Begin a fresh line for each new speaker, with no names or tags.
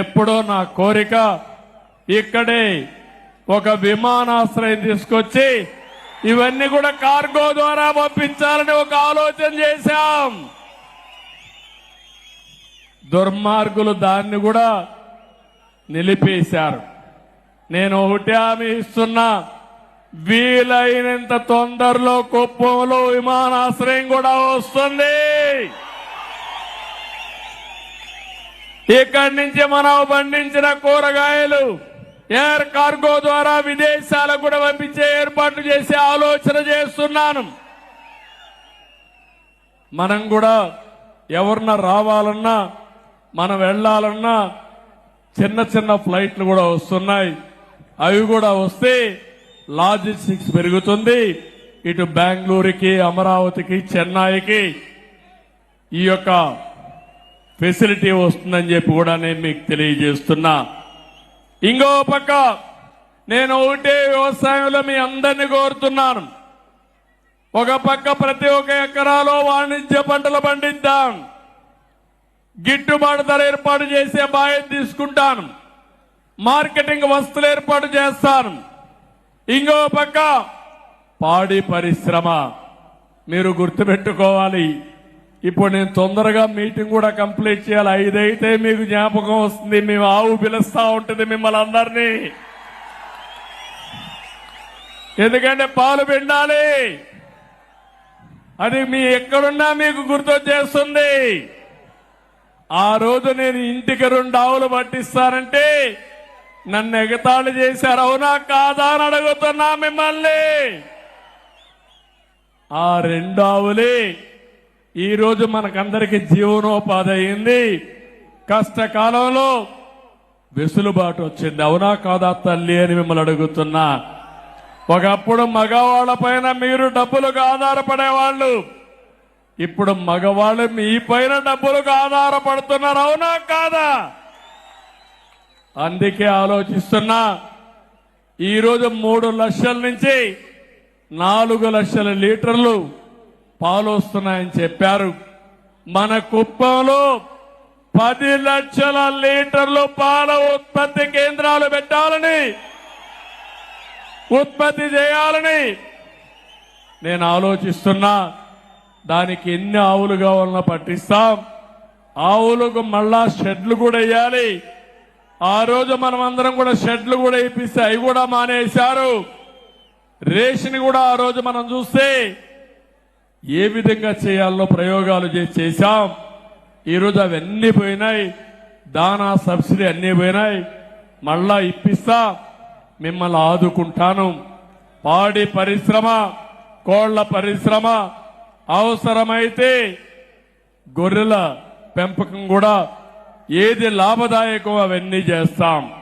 ఎప్పుడో నా కోరిక ఇక్కడే ఒక విమానాశ్రయం తీసుకొచ్చి ఇవన్నీ కూడా కార్గో ద్వారా పంపించాలని ఒక ఆలోచన చేశాం. దుర్మార్గులు దాన్ని కూడా నిలిపేశారు. నేను ఒకటి హామీ ఇస్తున్నా వీలైనంత తొందరలో కుప్పంలో విమానాశ్రయం కూడా వస్తుంది. ఇక్కడి నుంచి మనం పండించిన కూరగాయలు ఎయిర్ కార్గో ద్వారా విదేశాలకు కూడా పంపించే ఏర్పాట్లు చేసే ఆలోచన చేస్తున్నాను. మనం కూడా ఎవరన్నా రావాలన్నా మనం వెళ్ళాలన్నా చిన్న చిన్న ఫ్లైట్లు కూడా వస్తున్నాయి. అవి కూడా వస్తే లాజిస్టిక్స్ పెరుగుతుంది. ఇటు బెంగళూరుకి అమరావతికి చెన్నైకి ఈ యొక్క ఫెసిలిటీ వస్తుందని చెప్పి కూడా నేను మీకు తెలియజేస్తున్నా. ఇంకో పక్క నేను ఒకటే వ్యవసాయంలో మీ అందరినీ కోరుతున్నాను. ఒక పక్క ప్రతి ఒక్క ఎకరాలో వాణిజ్య పంటలు పండిద్దాం. గిట్టుబాటు ధర ఏర్పాటు చేసే బాధ్యత తీసుకుంటాను. మార్కెటింగ్ వస్తువులు ఏర్పాటు చేస్తాను. ఇంకో పక్క పాడి పరిశ్రమ. మీరు గుర్తుపెట్టుకోవాలి. ఇప్పుడు నేను తొందరగా మీటింగ్ కూడా కంప్లీట్ చేయాలి. ఐదైతే మీకు జ్ఞాపకం వస్తుంది. మేము ఆవు పిలుస్తా ఉంటుంది మిమ్మల్ని అందరినీ. ఎందుకంటే పాలు పిండాలి. అది మీ ఎక్కడున్నా మీకు గుర్తొచ్చేస్తుంది. ఆ రోజు నేను ఇంటికి రెండు ఆవులు పట్టిస్తానంటే నన్ను ఎగతాళి చేశారు. అవునా కాదా అని అడుగుతున్నా మిమ్మల్ని. ఆ రెండు ఆవులే ఈరోజు మనకందరికి జీవనోపాధి అయింది కష్టకాలంలో వెసులుబాటు వచ్చింది. అవునా కాదా తల్లి అని మిమ్మల్ని అడుగుతున్నా. ఒకప్పుడు మగవాళ్ళ పైన మీరు డబ్బులుగా ఆధారపడేవాళ్ళు. ఇప్పుడు మగవాళ్ళు మీ పైన డబ్బులుగా ఆధారపడుతున్నారు. అవునా కాదా? అందుకే ఆలోచిస్తున్నా. ఈరోజు మూడు లక్షల నుంచి నాలుగు లక్షల లీటర్లు పాలొస్తున్నాయని చెప్పారు. మన కుప్పంలో పది లక్షల లీటర్లు పాల ఉత్పత్తి కేంద్రాలు పెట్టాలని ఉత్పత్తి చేయాలని నేను ఆలోచిస్తున్నా. దానికి ఎన్ని ఆవులు కావాలన్నా పట్టిస్తాం. ఆవులకు మళ్ళా షెడ్లు కూడా వేయాలి. ఆ రోజు మనం అందరం కూడా షెడ్లు కూడా ఇప్పిస్తే అవి కూడా మానేశారు. రేషన్ కూడా ఆ రోజు మనం చూస్తే ఏ విధంగా చేయాలో ప్రయోగాలు చేశాం. ఈరోజు అవన్నీ పోయినాయి. దానా సబ్సిడీ అన్నీ పోయినాయి. మళ్ళా ఇప్పిస్తా. మిమ్మల్ని ఆదుకుంటాను. పాడి పరిశ్రమ కోళ్ళ పరిశ్రమ అవసరమైతే గొర్రెల పెంపకం కూడా ఏది లాభదాయకం అవన్నీ చేస్తాం.